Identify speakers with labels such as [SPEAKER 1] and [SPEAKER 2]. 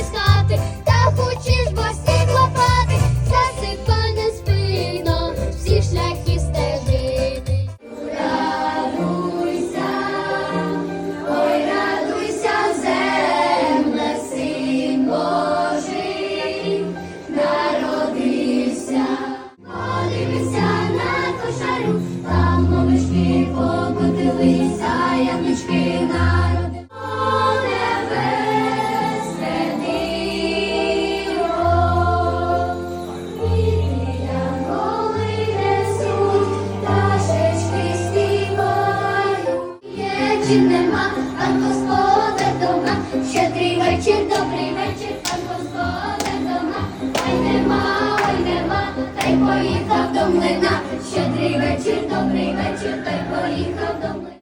[SPEAKER 1] Let's go. Вечір нема, пан господар дома, щедрий вечір, добрий вечір, пан господар дома, ай нема, ой нема, та й поїхав до млина, щедрий вечір, добрий вечір, та й поїхав до млина.